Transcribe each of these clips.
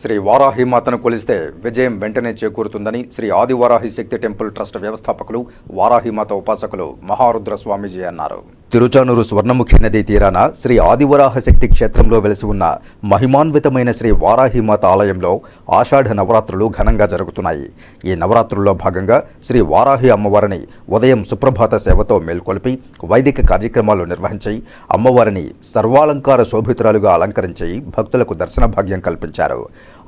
శ్రీ వారాహిమాతను కొలిస్తే విజయం వెంటనే చేకూరుతుందని శ్రీ ఆదివారాహి శక్తి టెంపుల్ ట్రస్ట్ వ్యవస్థాపకులు వారాహిమాత ఉపాసకులు మహారుద్ర స్వామీజీ అన్నారు. తిరుచానూరు స్వర్ణముఖి నదీ తీరాన శ్రీ ఆదివరాహ శక్తి క్షేత్రంలో వెలిసి ఉన్న మహిమాన్వితమైన శ్రీ వారాహిమాత ఆలయంలో ఆషాఢ నవరాత్రులు ఘనంగా జరుగుతున్నాయి. ఈ నవరాత్రుల్లో భాగంగా శ్రీ వారాహి అమ్మవారిని ఉదయం సుప్రభాత సేవతో మేల్కొల్పి వైదిక కార్యక్రమాలు నిర్వహించి అమ్మవారిని సర్వాలంకార శోభితురాలుగా అలంకరించి భక్తులకు దర్శన భాగ్యం కల్పించారు.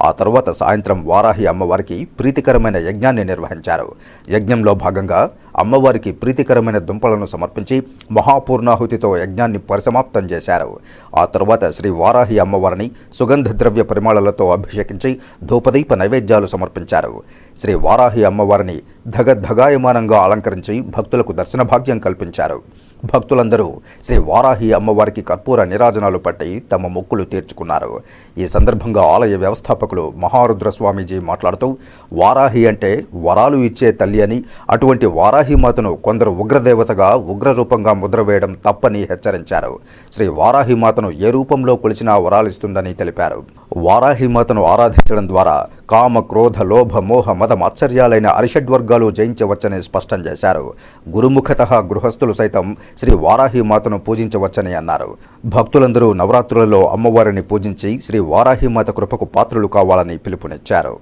ఆ తర్వాత సాయంత్రం వారాహి అమ్మవారికి ప్రీతికరమైన యజ్ఞాన్ని నిర్వహించారు. యజ్ఞంలో భాగంగా అమ్మవారికి ప్రీతికరమైన దుంపలను సమర్పించి మహాపూర్ణాహుతితో యజ్ఞాన్ని పరిసమాప్తం చేశారు. ఆ తర్వాత శ్రీ వారాహి అమ్మవారిని సుగంధ ద్రవ్య పరిమాణాలతో అభిషేకించి ధూపదీప నైవేద్యాలు సమర్పించారు. శ్రీ వారాహి అమ్మవారిని ధగధగాయమానంగా అలంకరించి భక్తులకు దర్శన భాగ్యం కల్పించారు. భక్తులందరూ శ్రీ వారాహి అమ్మవారికి కర్పూర నిరాజనాలు పట్టి తమ మొక్కులు తీర్చుకున్నారు. ఈ సందర్భంగా ఆలయ వ్యవస్థాపకులు మహారుద్ర స్వామీజీ మాట్లాడుతూ వారాహి అంటే వరాలు ఇచ్చే తల్లి అని అటువంటి వారాహి మాతను కొందరు ఉగ్రదేవతగా ఉగ్రరూపంగా ముద్ర వేయడం తప్పని హెచ్చరించారు. శ్రీ వారాహి మాతను ఏ రూపంలో కొలిచినా వరాలిస్తుందని తెలిపారు. వారాహి మాతను ఆరాధించడం ద్వారా కామ క్రోధ లోభ మోహ మత మాత్సర్యాలైన అరిషడ్వర్గాలు జయించవచ్చని స్పష్టం చేశారు. గురుముఖత గృహస్థులు సైతం శ్రీ వారాహి మాతను పూజించవచ్చని అన్నారు. భక్తులందరూ నవరాత్రులలో అమ్మవారిని పూజించి శ్రీ వారాహి మాత కృపకు పాత్రులు కావాలని పిలుపునిచ్చారు.